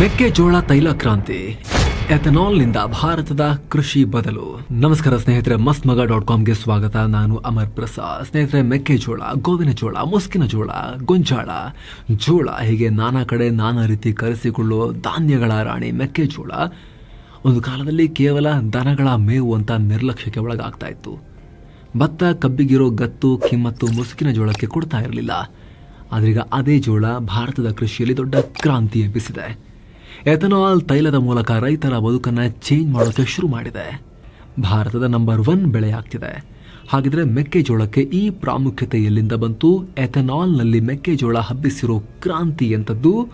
ಮೆಕ್ಕೆಜೋಳ ತೈಲ ಕ್ರಾಂತಿ. ಎಥನಾಲ್ನಿಂದ ಭಾರತದ ಕೃಷಿ ಬದಲು. ನಮಸ್ಕಾರ ಸ್ನೇಹಿತರೆ ಮಸ್ತ್ ಮಗ ಡಾಟ್ ಕಾಮ್ಗೆ ಸ್ವಾಗತ. ನಾನು ಅಮರ್ ಪ್ರಸಾದ್. ಸ್ನೇಹಿತರೆ, ಮೆಕ್ಕೆಜೋಳ, ಗೋವಿನ ಜೋಳ, ಮುಸ್ಕಿನ ಜೋಳ, ಗೊಂಜಾಳ, ಜೋಳ, ಹೀಗೆ ನಾನಾ ಕಡೆ ನಾನಾ ರೀತಿ ಕರೆಸಿಕೊಳ್ಳುವ ಧಾನ್ಯಗಳ ರಾಣಿ ಮೆಕ್ಕೆಜೋಳ ಒಂದು ಕಾಲದಲ್ಲಿ ಕೇವಲ ದನಗಳ ಮೇವು ಅಂತ ನಿರ್ಲಕ್ಷ್ಯಕ್ಕೆ ಒಳಗಾಗ್ತಾ ಇತ್ತು. ಭತ್ತ, ಕಬ್ಬಿಗಿರೋ ಗತ್ತು, ಕಿಮ್ಮತ್ತು ಮುಸುಕಿನ ಜೋಳಕ್ಕೆ ಕೊಡ್ತಾ ಇರಲಿಲ್ಲ. ಆದ್ರೀಗ ಅದೇ ಜೋಳ ಭಾರತದ ಕೃಷಿಯಲ್ಲಿ ದೊಡ್ಡ ಕ್ರಾಂತಿ ಎಬ್ಬಿಸಿದೆ. ಎಥನಾಲ್ ತೈಲದ ಮೂಲಕ ರೈತರ ಬದುಕನ್ನ ಚೇಂಜ್ ಮಾಡೋಕೆ ಶುರು ಮಾಡಿದೆ. ಭಾರತದ ನಂಬರ್ ಒನ್ ಬೆಳೆ ಆಗ್ತಿದೆ ಹಾಗಿದ್ರೆ ಮೆಕ್ಕೆಜೋಳಕ್ಕೆ ಈ ಪ್ರಾಮುಖ್ಯತೆ ಎಲ್ಲಿಂದ ಬಂತು? ಎಥನಾಲ್ನಲ್ಲಿ ಮೆಕ್ಕೆಜೋಳ ಹಬ್ಬಿಸಿರೋ ಕ್ರಾಂತಿ ಎಂಥದ್ದು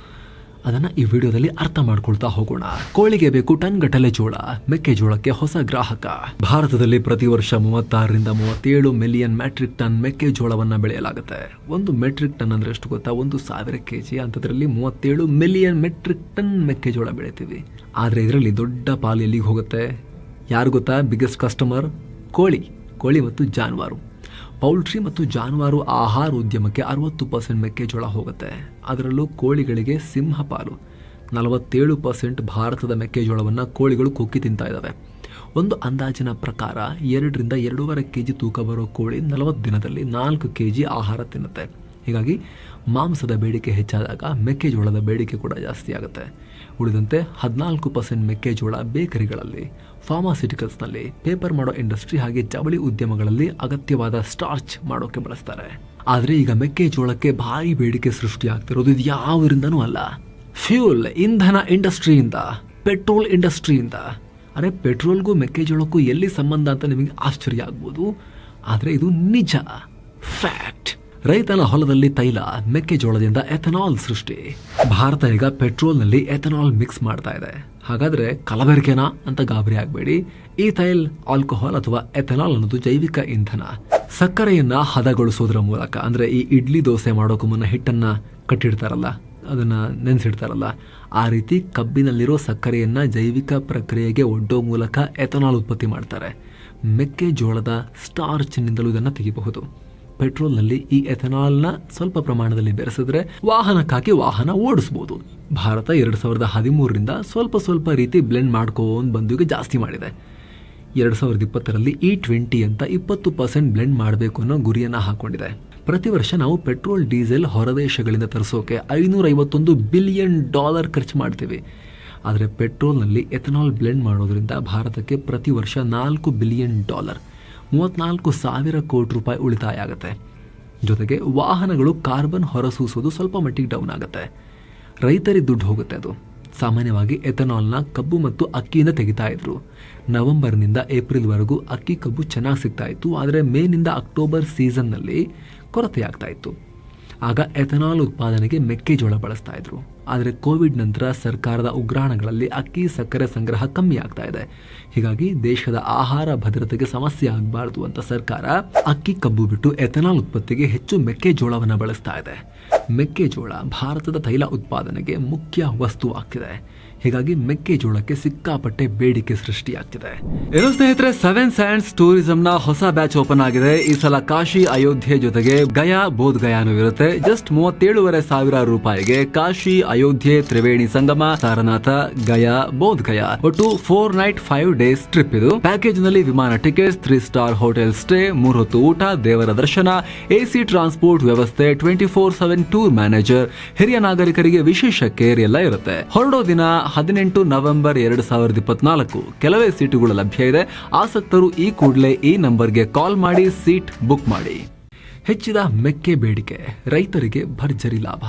ಅದನ್ನ ಈ ವಿಡಿಯೋದಲ್ಲಿ ಅರ್ಥ ಮಾಡ್ಕೊಳ್ತಾ ಹೋಗೋಣ. ಕೋಳಿಗೆ ಬೇಕು ಟನ್ ಗಟ್ಟಲೆ ಜೋಳ ಮೆಕ್ಕೆಜೋಳಕ್ಕೆ ಹೊಸ ಗ್ರಾಹಕ. ಭಾರತದಲ್ಲಿ ಪ್ರತಿ ವರ್ಷ ಮೂವತ್ತಾರರಿಂದ ಮೂವತ್ತೇಳು ಮಿಲಿಯನ್ ಮೆಟ್ರಿಕ್ ಟನ್ ಮೆಕ್ಕೆಜೋಳವನ್ನ ಬೆಳೆಯಲಾಗುತ್ತೆ. ಒಂದು ಮೆಟ್ರಿಕ್ ಟನ್ ಅಂದ್ರೆ ಎಷ್ಟು ಗೊತ್ತಾ? ಒಂದು ಸಾವಿರ ಕೆಜಿ ಅಂಥದ್ರಲ್ಲಿ ಮೂವತ್ತೇಳು ಮಿಲಿಯನ್ ಮೆಟ್ರಿಕ್ ಟನ್ ಮೆಕ್ಕೆಜೋಳ ಬೆಳಿತೀವಿ. ಆದರೆ ಇದರಲ್ಲಿ ದೊಡ್ಡ ಪಾಲು ಎಲ್ಲಿಗೆ ಹೋಗುತ್ತೆ? ಯಾರು ಗೊತ್ತಾ? ಬಿಗ್ಗೆಸ್ಟ್ ಕಸ್ಟಮರ್ ಕೋಳಿ ಕೋಳಿ ಮತ್ತು ಜಾನುವಾರು. ಪೌಲ್ಟ್ರಿ ಮತ್ತು ಜಾನುವಾರು ಆಹಾರ ಉದ್ಯಮಕ್ಕೆ ಅರವತ್ತು ಪರ್ಸೆಂಟ್ ಮೆಕ್ಕೆಜೋಳ ಹೋಗುತ್ತೆ. ಅದರಲ್ಲೂ ಕೋಳಿಗಳಿಗೆ ಸಿಂಹ ಪಾಲು. ನಲವತ್ತೇಳು ಪರ್ಸೆಂಟ್ ಭಾರತದ ಮೆಕ್ಕೆಜೋಳವನ್ನು ಕೋಳಿಗಳು ಕುಕ್ಕಿ ತಿಂತಾ ಇದ್ದಾವೆ ಒಂದು ಅಂದಾಜಿನ ಪ್ರಕಾರ ಎರಡರಿಂದ ಎರಡೂವರೆ ಕೆ ಜಿ ತೂಕ ಬರೋ ಕೋಳಿ ನಲವತ್ತು ದಿನದಲ್ಲಿ ನಾಲ್ಕು ಕೆ ಜಿ ಆಹಾರ ತಿನ್ನುತ್ತೆ. ಹೀಗಾಗಿ ಮಾಂಸದ ಬೇಡಿಕೆ ಹೆಚ್ಚಾದಾಗ ಮೆಕ್ಕೆಜೋಳದ ಬೇಡಿಕೆ ಕೂಡ ಜಾಸ್ತಿ ಆಗುತ್ತೆ. ಉಳಿದಂತೆ ಹದಿನಾಲ್ಕು ಪರ್ಸೆಂಟ್ ಮೆಕ್ಕೆಜೋಳ ಬೇಕರಿಗಳಲ್ಲಿ. ಫಾರ್ಮಾಸ್ಯೂಟಿಕಲ್ಸ್ನಲ್ಲಿ ಪೇಪರ್ ಮಾಡೋ ಇಂಡಸ್ಟ್ರಿ ಹಾಗೆ ಜವಳಿ ಉದ್ಯಮಗಳಲ್ಲಿ ಅಗತ್ಯವಾದ ಸ್ಟಾರ್ಚ್ ಮಾಡೋಕೆ ಬಳಸ್ತಾರೆ. ಆದರೆ ಈಗ ಮೆಕ್ಕೆಜೋಳಕ್ಕೆ ಭಾರಿ ಬೇಡಿಕೆ ಸೃಷ್ಟಿಯಾಗ್ತಿರೋದು ಇದು ಯಾವುದರಿಂದನೂ ಅಲ್ಲ. ಫ್ಯೂಲ್ ಇಂಧನ ಇಂಡಸ್ಟ್ರಿಯಿಂದ ಪೆಟ್ರೋಲ್ ಇಂಡಸ್ಟ್ರಿಯಿಂದ ಅರೆ ಪೆಟ್ರೋಲ್ಗೂ ಮೆಕ್ಕೆಜೋಳಕ್ಕೂ ಎಲ್ಲಿ ಸಂಬಂಧ ಅಂತ ನಿಮಗೆ ಆಶ್ಚರ್ಯ ಆಗ್ಬೋದು. ಆದರೆ ಇದು ನಿಜ. ಫ್ಯಾಕ್ಟ್ ರೈತನ ಹೊಲದಲ್ಲಿ ತೈಲ, ಮೆಕ್ಕೆಜೋಳದಿಂದ ಎಥನಾಲ್ ಸೃಷ್ಟಿ. ಭಾರತ ಈಗ ಪೆಟ್ರೋಲ್ನಲ್ಲಿ ಎಥನಾಲ್ ಮಿಕ್ಸ್ ಮಾಡ್ತಾ ಇದೆ. ಹಾಗಾದ್ರೆ ಕಲಬೆರಕೆನಾ ಅಂತ ಗಾಬರಿ ಆಗಬೇಡಿ. ಈ ತೈಲ್ ಆಲ್ಕೋಹಾಲ್ ಅಥವಾ ಎಥೆನಾಲ್ ಅನ್ನೋದು ಜೈವಿಕ ಇಂಧನ. ಸಕ್ಕರೆಯನ್ನ ಹದಗೊಳಿಸೋದ್ರ ಮೂಲಕ, ಅಂದ್ರೆ ಈ ಇಡ್ಲಿ ದೋಸೆ ಮಾಡೋಕ್ಕೂ ಮುನ್ನ ಹಿಟ್ಟನ್ನ ಕಟ್ಟಿಡ್ತಾರಲ್ಲ, ಅದನ್ನ ನೆನೆಸಿಡ್ತಾರಲ್ಲ, ಆ ರೀತಿ ಕಬ್ಬಿನಲ್ಲಿರೋ ಸಕ್ಕರೆಯನ್ನ ಜೈವಿಕ ಪ್ರಕ್ರಿಯೆಗೆ ಒಡ್ಡೋ ಮೂಲಕ ಎಥನಾಲ್ ಉತ್ಪತ್ತಿ ಮಾಡ್ತಾರೆ. ಮೆಕ್ಕೆಜೋಳದ ಸ್ಟಾರ್ಚ್ನಿಂದಲೂ ಇದನ್ನು ತೆಗಿಬಹುದು. ಪೆಟ್ರೋಲ್ನಲ್ಲಿ ಈ ಎಥೆನಾಲ್ನ ಸ್ವಲ್ಪ ಪ್ರಮಾಣದಲ್ಲಿ ಬೆರೆಸಿದ್ರೆ ವಾಹನಕ್ಕಾಗಿ ವಾಹನ ಓಡಿಸ್ಬೋದು. ಭಾರತ ಎರಡು ಸಾವಿರದ ಹದಿಮೂರರಿಂದ ಸ್ವಲ್ಪ ಸ್ವಲ್ಪ ರೀತಿ ಬ್ಲೆಂಡ್ ಮಾಡ್ಕೊಂಡು ಬಂದು ಜಾಸ್ತಿ ಮಾಡಿದೆ. ಎರಡು ಸಾವಿರದ ಇಪ್ಪತ್ತರಲ್ಲಿ ಇ ಟ್ವೆಂಟಿ ಅಂತ ಇಪ್ಪತ್ತು ಪರ್ಸೆಂಟ್ ಬ್ಲೆಂಡ್ ಮಾಡಬೇಕು ಅನ್ನೋ ಗುರಿಯನ್ನು ಹಾಕೊಂಡಿದೆ. ಪ್ರತಿ ವರ್ಷ ನಾವು ಪೆಟ್ರೋಲ್, ಡೀಸೆಲ್ ಹೊರದೇಶಗಳಿಂದ ತರಿಸೋಕೆ ಐನೂರೈವತ್ತೊಂದು ಬಿಲಿಯನ್ ಡಾಲರ್ ಖರ್ಚು ಮಾಡ್ತೀವಿ. ಆದರೆ ಪೆಟ್ರೋಲ್ನಲ್ಲಿ ಎಥನಾಲ್ ಬ್ಲೆಂಡ್ ಮಾಡೋದ್ರಿಂದ ಭಾರತಕ್ಕೆ ಪ್ರತಿ ವರ್ಷ ನಾಲ್ಕು ಬಿಲಿಯನ್ ಡಾಲರ್. ಮೂವತ್ನಾಲ್ಕು ಸಾವಿರ ಕೋಟಿ ರೂಪಾಯಿ ಉಳಿತಾಯ ಆಗುತ್ತೆ. ಜೊತೆಗೆ ವಾಹನಗಳು ಕಾರ್ಬನ್ ಹೊರಸೂಸೋದು ಸ್ವಲ್ಪ ಮಟ್ಟಿಗೆ ಡೌನ್ ಆಗುತ್ತೆ. ರೈತರಿಗೆ ದುಡ್ಡು ಹೋಗುತ್ತೆ ಅದು. ಸಾಮಾನ್ಯವಾಗಿ ಎಥನಾಲ್ನ ಕಬ್ಬು ಮತ್ತು ಅಕ್ಕಿಯಿಂದ ತೆಗಿತಾ ಇದ್ರು. ನವೆಂಬರ್ನಿಂದ ಏಪ್ರಿಲ್ವರೆಗೂ ಅಕ್ಕಿ ಕಬ್ಬು ಚೆನ್ನಾಗಿ ಸಿಗ್ತಾ ಇತ್ತು, ಆದರೆ ಮೇನಿಂದ ಅಕ್ಟೋಬರ್ ಸೀಸನ್ನಲ್ಲಿ ಕೊರತೆ ಆಗ್ತಾ ಇತ್ತು. ಆಗ ಎಥನಾಲ್ ಉತ್ಪಾದನೆಗೆ ಮೆಕ್ಕೆಜೋಳ ಬಳಸ್ತಾ ಇದ್ರು. ಆದರೆ ಕೋವಿಡ್ ನಂತರ ಸರ್ಕಾರದ ಉಗ್ರಾಣಗಳಲ್ಲಿ ಅಕ್ಕಿ, ಸಕ್ಕರೆ ಸಂಗ್ರಹ ಕಮ್ಮಿ ಆಗ್ತಾ ಇದೆ. ಹೀಗಾಗಿ ದೇಶದ ಆಹಾರ ಭದ್ರತೆಗೆ ಸಮಸ್ಯೆ ಆಗಬಾರದು ಅಂತ ಸರ್ಕಾರ ಅಕ್ಕಿ ಕಬ್ಬು ಬಿಟ್ಟು ಎಥನಾಲ್ ಉತ್ಪತ್ತಿಗೆ ಹೆಚ್ಚು ಮೆಕ್ಕೆಜೋಳವನ್ನು ಬಳಸ್ತಾ ಇದೆ. ಮೆಕ್ಕೆಜೋಳ ಭಾರತದ ತೈಲ ಉತ್ಪಾದನೆಗೆ ಮುಖ್ಯ ವಸ್ತು ಆಗ್ತಿದೆ. ಹೀಗಾಗಿ ಮೆಕ್ಕೆಜೋಳಕ್ಕೆ ಸಿಕ್ಕಾಪಟ್ಟೆ ಬೇಡಿಕೆ ಸೃಷ್ಟಿಯಾಗ್ತಿದೆ. ಇನ್ನು ಸ್ನೇಹಿತರೆ ಸೆವೆನ್ ಸ್ಯಾಂಡ್ಸ್ ಟೂರಿಸಂ ನ ಹೊಸ ಬ್ಯಾಚ್ ಓಪನ್ ಆಗಿದೆ. ಈ ಸಲ ಕಾಶಿ ಅಯೋಧ್ಯೆ ಜೊತೆಗೆ ಗಯಾ ಬೋಧ್ ಗಯಾನು ಇರುತ್ತೆ. ಜಸ್ಟ್ ಮೂವತ್ತೇಳುವರೆ ಸಾವಿರ ರೂಪಾಯಿಗೆ ಕಾಶಿ ಅಯೋಧ್ಯೆ ತ್ರಿವೇಣಿ ಸಂಗಮ, ಸಾರನಾಥ, ಗಯಾ ಬೋಧ್ ಗಯಾ ಒಟ್ಟು four night five days trip ಇದು. ಪ್ಯಾಕೇಜ್ನಲ್ಲಿ ವಿಮಾನ tickets three star hotel stay ಮೂರು ಹೊತ್ತು ಊಟ, ದೇವರ ದರ್ಶನ ಎಸಿ ಟ್ರಾನ್ಸ್ಪೋರ್ಟ್ ವ್ಯವಸ್ಥೆ twenty four seven tour manager ಹಿರಿಯ ನಾಗರಿಕರಿಗೆ ವಿಶೇಷ ಕೇರ್ ಎಲ್ಲ ಇರುತ್ತೆ. ಹೊರಡೋ ದಿನ ಹದಿನೆಂಟು ನವೆಂಬರ್ ಎರಡು ಸಾವಿರದ ಇಪ್ಪತ್ನಾಲ್ಕು. ಕೆಲವೇ ಸೀಟುಗಳು ಲಭ್ಯ ಇದೆ. ಆಸಕ್ತರು ಈ ಕೂಡಲೇ ಈ ನಂಬರ್ಗೆ ಕಾಲ್ ಮಾಡಿ ಸೀಟ್ ಬುಕ್ ಮಾಡಿ. ಹೆಚ್ಚಿದ ಮೆಕ್ಕೆ ಬೇಡಿಕೆ, ರೈತರಿಗೆ ಭರ್ಜರಿ ಲಾಭ.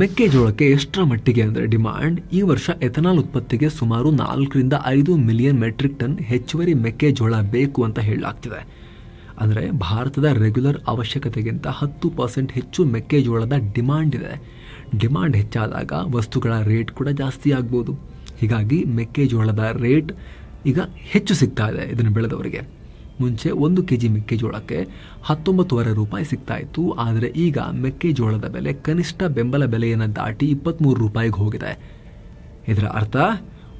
ಮೆಕ್ಕೆಜೋಳಕ್ಕೆ ಎಷ್ಟರ ಮಟ್ಟಿಗೆ ಅಂದರೆ ಡಿಮಾಂಡ್? ಈ ವರ್ಷ ಎಥನಾಲ್ ಉತ್ಪತ್ತಿಗೆ ಸುಮಾರು ನಾಲ್ಕರಿಂದ ಐದು ಮಿಲಿಯನ್ ಮೆಟ್ರಿಕ್ ಟನ್ ಹೆಚ್ಚುವರಿ ಮೆಕ್ಕೆಜೋಳ ಬೇಕು ಅಂತ ಹೇಳಲಾಗ್ತಿದೆ. ಅಂದರೆ ಭಾರತದ ರೆಗ್ಯುಲರ್ ಅವಶ್ಯಕತೆಗಿಂತ ಹತ್ತು ಪರ್ಸೆಂಟ್ ಹೆಚ್ಚು ಮೆಕ್ಕೆಜೋಳದ ಡಿಮಾಂಡ್ ಇದೆ. ಡಿಮಾಂಡ್ ಹೆಚ್ಚಾದಾಗ ವಸ್ತುಗಳ ರೇಟ್ ಕೂಡ ಜಾಸ್ತಿ ಆಗ್ಬೋದು. ಹೀಗಾಗಿ ಮೆಕ್ಕೆಜೋಳದ ರೇಟ್ ಈಗ ಹೆಚ್ಚು ಸಿಗ್ತಾ ಇದೆ ಇದನ್ನು ಬೆಳೆದವರಿಗೆ. ಮುಂಚೆ ಒಂದು ಕೆ ಜಿ ಮೆಕ್ಕೆಜೋಳಕ್ಕೆ ಹತ್ತೊಂಬತ್ತುವರೆ ರೂಪಾಯಿ ಸಿಗ್ತಾ ಇತ್ತು. ಆದರೆ ಈಗ ಮೆಕ್ಕೆಜೋಳದ ಬೆಲೆ ಕನಿಷ್ಠ ಬೆಂಬಲ ಬೆಲೆಯನ್ನು ದಾಟಿ ಇಪ್ಪತ್ತ್ಮೂರು ರೂಪಾಯಿಗೆ ಹೋಗಿದೆ. ಇದರ ಅರ್ಥ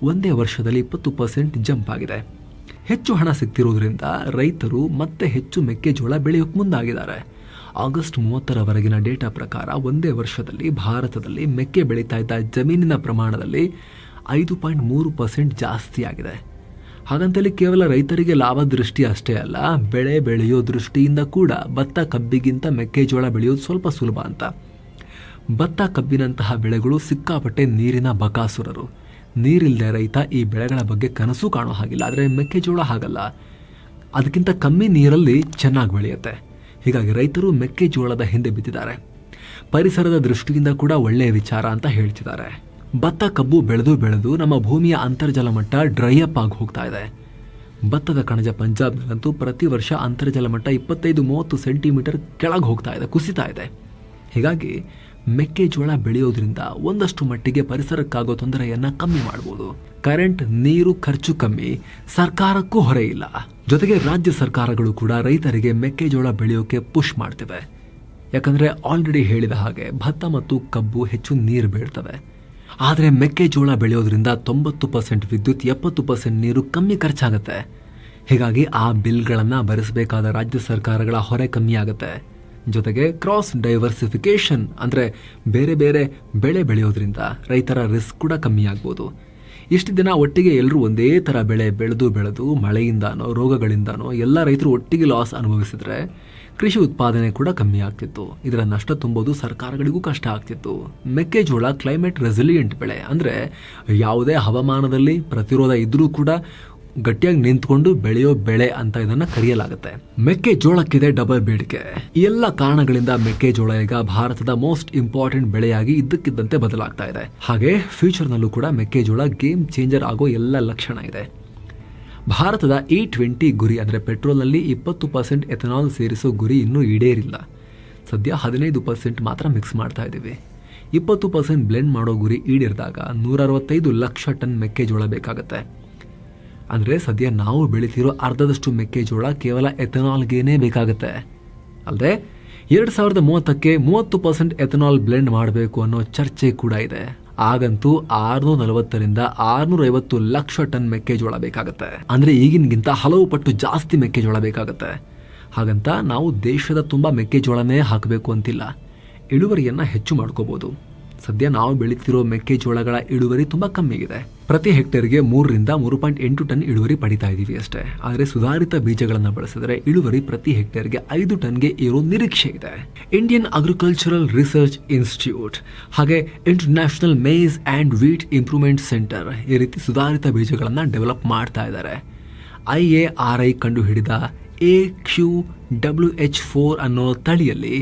ಒಂದೇ ವರ್ಷದಲ್ಲಿ ಇಪ್ಪತ್ತು ಪರ್ಸೆಂಟ್ ಜಂಪ್ ಆಗಿದೆ. ಹೆಚ್ಚು ಹಣ ಸಿಗ್ತಿರೋದ್ರಿಂದ ರೈತರು ಮತ್ತೆ ಹೆಚ್ಚು ಮೆಕ್ಕೆಜೋಳ ಬೆಳೆಯೋಕೆ ಮುಂದಾಗಿದ್ದಾರೆ. ಆಗಸ್ಟ್ ಮೂವತ್ತರವರೆಗಿನ ಡೇಟಾ ಪ್ರಕಾರ ಒಂದೇ ವರ್ಷದಲ್ಲಿ ಭಾರತದಲ್ಲಿ ಮೆಕ್ಕೆ ಬೆಳೀತಾ ಇದ್ದ ಜಮೀನಿನ ಪ್ರಮಾಣದಲ್ಲಿ ಐದು ಪಾಯಿಂಟ್ ಮೂರು ಪರ್ಸೆಂಟ್ ಜಾಸ್ತಿ ಆಗಿದೆ ಹಾಗಂತಲ್ಲಿ ಕೇವಲ ರೈತರಿಗೆ ಲಾಭ ದೃಷ್ಟಿ ಅಷ್ಟೇ ಅಲ್ಲ, ಬೆಳೆ ಬೆಳೆಯೋ ದೃಷ್ಟಿಯಿಂದ ಕೂಡ ಭತ್ತ ಕಬ್ಬಿಗಿಂತ ಮೆಕ್ಕೆಜೋಳ ಬೆಳೆಯೋದು ಸ್ವಲ್ಪ ಸುಲಭ ಅಂತ. ಭತ್ತ ಕಬ್ಬಿನಂತಹ ಬೆಳೆಗಳು ಸಿಕ್ಕಾಪಟ್ಟೆ ನೀರಿನ ಬಕಾಸುರರು. ನೀರಿಲ್ಲದೆ ರೈತ ಈ ಬೆಳೆಗಳ ಬಗ್ಗೆ ಕನಸು ಕಾಣೋ ಹಾಗಿಲ್ಲ, ಆದರೆ ಮೆಕ್ಕೆಜೋಳ ಹಾಗಲ್ಲ. ಅದಕ್ಕಿಂತ ಕಮ್ಮಿ ನೀರಲ್ಲಿ ಚೆನ್ನಾಗಿ ಬೆಳೆಯುತ್ತೆ. ಹೀಗಾಗಿ ರೈತರು ಮೆಕ್ಕೆಜೋಳದ ಹಿಂದೆ ಬಿದ್ದಿದ್ದಾರೆ. ಪರಿಸರದ ದೃಷ್ಟಿಯಿಂದ ಕೂಡ ಒಳ್ಳೆಯ ವಿಚಾರ ಅಂತ ಹೇಳ್ತಿದ್ದಾರೆ. ಭತ್ತ ಕಬ್ಬು ಬೆಳೆದು ಬೆಳೆದು ನಮ್ಮ ಭೂಮಿಯ ಅಂತರ್ಜಲ ಮಟ್ಟ ಡ್ರೈ ಅಪ್ ಆಗಿ ಹೋಗ್ತಾ ಇದೆ. ಭತ್ತದ ಕಣಜ ಪಂಜಾಬ್ನಲ್ಲಂತೂ ಪ್ರತಿ ವರ್ಷ ಅಂತರ್ಜಲ ಮಟ್ಟ ಇಪ್ಪತ್ತೈದು ಮೂವತ್ತು ಸೆಂಟಿಮೀಟರ್ ಕೆಳಗೆ ಹೋಗ್ತಾ ಇದೆ, ಕುಸಿತಾ ಇದೆ. ಹೀಗಾಗಿ ಮೆಕ್ಕೆಜೋಳ ಬೆಳೆಯೋದ್ರಿಂದ ಒಂದಷ್ಟು ಮಟ್ಟಿಗೆ ಪರಿಸರಕ್ಕಾಗೋ ತೊಂದರೆಯನ್ನ ಕಮ್ಮಿ ಮಾಡಬಹುದು ಕರೆಂಟ್, ನೀರು ಖರ್ಚು ಕಮ್ಮಿ, ಸರ್ಕಾರಕ್ಕೂ ಹೊರೆ ಇಲ್ಲ. ಜೊತೆಗೆ ರಾಜ್ಯ ಸರ್ಕಾರಗಳು ಕೂಡ ರೈತರಿಗೆ ಮೆಕ್ಕೆಜೋಳ ಬೆಳೆಯೋಕೆ ಪುಷ್ ಮಾಡ್ತಿವೆ. ಯಾಕಂದ್ರೆ ಆಲ್ರೆಡಿ ಹೇಳಿದ ಹಾಗೆ ಭತ್ತ ಮತ್ತು ಕಬ್ಬು ಹೆಚ್ಚು ನೀರು ಬೀಳ್ತವೆ. ಆದರೆ ಮೆಕ್ಕೆಜೋಳ ಬೆಳೆಯೋದ್ರಿಂದ ತೊಂಬತ್ತು ಪರ್ಸೆಂಟ್ ವಿದ್ಯುತ್, ಎಪ್ಪತ್ತು ಪರ್ಸೆಂಟ್ ನೀರು ಕಮ್ಮಿ ಖರ್ಚಾಗುತ್ತೆ. ಹೀಗಾಗಿ ಆ ಬಿಲ್ಗಳನ್ನು ಭರಿಸಬೇಕಾದ ರಾಜ್ಯ ಸರ್ಕಾರಗಳ ಹೊರೆ ಕಮ್ಮಿ ಆಗುತ್ತೆ. ಜೊತೆಗೆ ಕ್ರಾಸ್ ಡೈವರ್ಸಿಫಿಕೇಷನ್ ಅಂದರೆ ಬೇರೆ ಬೇರೆ ಬೆಳೆ ಬೆಳೆಯೋದ್ರಿಂದ ರೈತರ ರಿಸ್ಕ್ ಕೂಡ ಕಮ್ಮಿ ಆಗ್ಬೋದು. ಇಷ್ಟು ದಿನ ಒಟ್ಟಿಗೆ ಎಲ್ಲರೂ ಒಂದೇ ಥರ ಬೆಳೆ ಬೆಳೆದು ಬೆಳೆದು ಮಳೆಯಿಂದನೋ, ರೋಗಗಳಿಂದನೋ ಎಲ್ಲ ರೈತರು ಒಟ್ಟಿಗೆ ಲಾಸ್ ಅನುಭವಿಸಿದ್ರೆ ಕೃಷಿ ಉತ್ಪಾದನೆ ಕೂಡ ಕಮ್ಮಿ ಆಗ್ತಿತ್ತು. ಇದರ ನಷ್ಟ ತುಂಬೋದು ಸರ್ಕಾರಗಳಿಗೂ ಕಷ್ಟ ಆಗ್ತಿತ್ತು. ಮೆಕ್ಕೆಜೋಳ ಕ್ಲೈಮೇಟ್ ರೆಸಿಲಿಯೆಂಟ್ ಬೆಳೆ ಅಂದರೆ ಯಾವುದೇ ಹವಾಮಾನದಲ್ಲಿ ಪ್ರತಿರೋಧ ಇದ್ದರೂ ಕೂಡ ಗಟ್ಟಿಯಾಗಿ ನಿಂತ್ಕೊಂಡು ಬೆಳೆಯೋ ಬೆಳೆ ಅಂತ ಇದನ್ನ ಕರೆಯಲಾಗುತ್ತೆ. ಮೆಕ್ಕೆಜೋಳಕ್ಕಿದೆ ಡಬಲ್ ಬೇಡಿಕೆ. ಈ ಎಲ್ಲ ಕಾರಣಗಳಿಂದ ಮೆಕ್ಕೆಜೋಳ ಈಗ ಭಾರತದ ಮೋಸ್ಟ್ ಇಂಪಾರ್ಟೆಂಟ್ ಬೆಳೆಯಾಗಿ ಇದ್ದಕ್ಕಿದ್ದಂತೆ ಬದಲಾಗ್ತಾ ಇದೆ. ಹಾಗೆ ಫ್ಯೂಚರ್ನಲ್ಲೂ ಕೂಡ ಮೆಕ್ಕೆಜೋಳ ಗೇಮ್ ಚೇಂಜರ್ ಆಗೋ ಎಲ್ಲ ಲಕ್ಷಣ ಇದೆ. ಭಾರತದ ಇ ಟ್ವೆಂಟಿ ಗುರಿ ಅಂದರೆ ಪೆಟ್ರೋಲ್ನಲ್ಲಿ ಇಪ್ಪತ್ತು ಪರ್ಸೆಂಟ್ ಎಥನಾಲ್ ಸೇರಿಸೋ ಗುರಿ ಇನ್ನೂ ಈಡೇರಿಲ್ಲ. ಸದ್ಯ ಹದಿನೈದು ಪರ್ಸೆಂಟ್ ಮಾತ್ರ ಮಿಕ್ಸ್ ಮಾಡ್ತಾ ಇದ್ದೀವಿ. ಇಪ್ಪತ್ತು ಪರ್ಸೆಂಟ್ ಬ್ಲೆಂಡ್ ಮಾಡೋ ಗುರಿ ಈಡೇರಿದಾಗ ನೂರ ಅರವತ್ತೈದು ಲಕ್ಷ ಟನ್ ಮೆಕ್ಕೆಜೋಳ ಬೇಕಾಗುತ್ತೆ. ಅಂದರೆ ಸದ್ಯ ನಾವು ಬೆಳೀತಿರೋ ಅರ್ಧದಷ್ಟು ಮೆಕ್ಕೆಜೋಳ ಕೇವಲ ಎಥನಾಲ್ಗೇನೇ ಬೇಕಾಗುತ್ತೆ. ಅಲ್ಲದೆ ಎರಡು ಸಾವಿರದ ಮೂವತ್ತಕ್ಕೆ ಮೂವತ್ತು ಪರ್ಸೆಂಟ್ ಎಥನಾಲ್ ಬ್ಲೆಂಡ್ ಮಾಡಬೇಕು ಅನ್ನೋ ಚರ್ಚೆ ಕೂಡ ಇದೆ. ಆಗಂತೂ ಆರುನೂರ ನಲವತ್ತರಿಂದ ಆರ್ನೂರ ಐವತ್ತು ಲಕ್ಷ ಟನ್ ಮೆಕ್ಕೆಜೋಳ ಬೇಕಾಗುತ್ತೆ. ಅಂದರೆ ಈಗಿನಗಿಂತ ಹಲವು ಪಟ್ಟು ಜಾಸ್ತಿ ಮೆಕ್ಕೆಜೋಳ ಬೇಕಾಗುತ್ತೆ. ಹಾಗಂತ ನಾವು ದೇಶದ ತುಂಬ ಮೆಕ್ಕೆಜೋಳನೇ ಹಾಕಬೇಕು ಅಂತಿಲ್ಲ. ಇಳುವರಿಯನ್ನು ಹೆಚ್ಚು ಮಾಡ್ಕೋಬಹುದು ಸದ್ಯ ನಾವು ಬೆಳೀತಿರೋ ಮೆಕ್ಕೆಜೋಳಗಳ ಇಳುವರಿ ತುಂಬಾ ಇದೆ ಪ್ರತಿ ಹೆಕ್ಟೇರ್ಗೆ ಮೂರರಿಂದ ಮೂರು ಪಾಯಿಂಟ್ ಎಂಟು ಟನ್ ಇಳುವರಿ ಪಡಿತಾ ಇದ್ದೀವಿ ಅಷ್ಟೇ. ಆದರೆ ಸುಧಾರಿತ ಬೀಜಗಳನ್ನು ಬಳಸಿದರೆ ಇಳುವರಿ ಪ್ರತಿ ಹೆಕ್ಟೇರ್ಗೆ ಐದು ಟನ್ಗೆ ಇರೋ ನಿರೀಕ್ಷೆ ಇದೆ. ಇಂಡಿಯನ್ ಅಗ್ರಿಕಲ್ಚರಲ್ ರಿಸರ್ಚ್ ಇನ್ಸ್ಟಿಟ್ಯೂಟ್ ಹಾಗೆ international maize and wheat improvement centre ಈ ರೀತಿ ಸುಧಾರಿತ ಬೀಜಗಳನ್ನು ಡೆವಲಪ್ ಮಾಡ್ತಾ ಇದ್ದಾರೆ. ಐ ಎ ಆರ್ ಐ ಕಂಡುಹಿಡಿದ A Q W H four ಅನ್ನೋ ತಳಿಯಲ್ಲಿ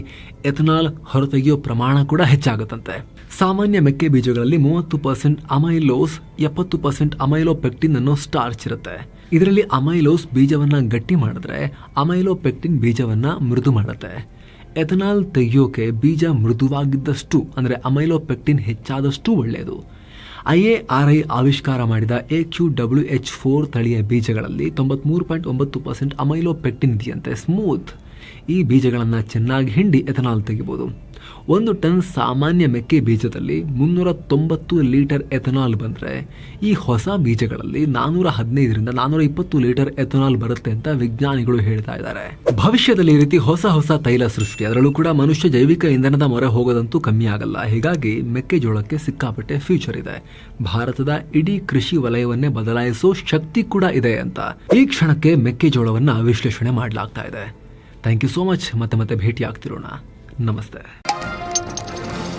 ಎಥನಾಲ್ ಹೊರತೆಗೆಯೋ ಪ್ರಮಾಣ ಕೂಡ ಹೆಚ್ಚಾಗುತ್ತಂತೆ. ಸಾಮಾನ್ಯ ಮೆಕ್ಕೆ ಬೀಜಗಳಲ್ಲಿ ಮೂವತ್ತು ಪರ್ಸೆಂಟ್ ಅಮೈಲೋಸ್, ಎಪ್ಪತ್ತು ಪರ್ಸೆಂಟ್ ಅಮೈಲೋಪೆಕ್ಟಿನ್ ಅನ್ನೋ ಸ್ಟಾರ್ಚ್ ಇರುತ್ತೆ. ಇದರಲ್ಲಿ ಅಮೈಲೋಸ್ ಬೀಜವನ್ನ ಗಟ್ಟಿ ಮಾಡಿದ್ರೆ ಅಮೈಲೋಪೆಕ್ಟಿನ್ ಬೀಜವನ್ನ ಮೃದು ಮಾಡುತ್ತೆ. ಎಥನಾಲ್ ತೆಗೆಯೋಕೆ ಬೀಜ ಮೃದುವಾಗಿದ್ದಷ್ಟು, ಅಂದರೆ ಅಮೈಲೋಪೆಕ್ಟಿನ್ ಹೆಚ್ಚಾದಷ್ಟು ಒಳ್ಳೆಯದು. ಐ ಎ ಆರ್ ಐ ಆವಿಷ್ಕಾರ ಮಾಡಿದ A Q W H four ತಳಿಯ ಬೀಜಗಳಲ್ಲಿ ತೊಂಬತ್ಮೂರು ಪಾಯಿಂಟ್ ಒಂಬತ್ತು ಪರ್ಸೆಂಟ್ ಅಮೈಲೋ ಪೆಕ್ಟಿನ್ ಇದೆಯಂತೆ. ಸ್ಮೂತ್. ಈ ಬೀಜಗಳನ್ನು ಚೆನ್ನಾಗಿ ಹಿಂಡಿ ಎಥನಾಲ್ ತೆಗಿಬೋದು. ಒಂದು ಟನ್ ಸಾಮಾನ್ಯ ಮೆಕ್ಕೆ ಬೀಜದಲ್ಲಿ ಮುನ್ನೂರ ತೊಂಬತ್ತು ಲೀಟರ್ ಎಥನಾಲ್ ಬಂದರೆ, ಈ ಹೊಸ ಬೀಜಗಳಲ್ಲಿ ನಾನೂರ ಹದಿನೈದರಿಂದ ನಾನೂರ ಇಪ್ಪತ್ತು ಲೀಟರ್ ಎಥನಾಲ್ ಬರುತ್ತೆ ಅಂತ ವಿಜ್ಞಾನಿಗಳು ಹೇಳ್ತಾ ಇದ್ದಾರೆ. ಭವಿಷ್ಯದಲ್ಲಿ ಈ ರೀತಿ ಹೊಸ ಹೊಸ ತೈಲ ಸೃಷ್ಟಿ, ಅದರಲ್ಲೂ ಕೂಡ ಮನುಷ್ಯ ಜೈವಿಕ ಇಂಧನದ ಮೊರೆ ಹೋಗೋದಂತೂ ಕಮ್ಮಿ ಆಗಲ್ಲ. ಹೀಗಾಗಿ ಮೆಕ್ಕೆಜೋಳಕ್ಕೆ ಸಿಕ್ಕಾಪಟ್ಟೆ ಫ್ಯೂಚರ್ ಇದೆ. ಭಾರತದ ಇಡೀ ಕೃಷಿ ವಲಯವನ್ನೇ ಬದಲಾಯಿಸೋ ಶಕ್ತಿ ಕೂಡ ಇದೆ ಅಂತ ಈ ಕ್ಷಣಕ್ಕೆ ಮೆಕ್ಕೆಜೋಳವನ್ನ ವಿಶ್ಲೇಷಣೆ ಮಾಡಲಾಗ್ತಾ ಇದೆ. ಥ್ಯಾಂಕ್ ಯು ಸೋ ಮಚ್ ಮತ್ತೆ ಮತ್ತೆ ಭೇಟಿ ಆಗ್ತಿರೋಣ नमस्ते।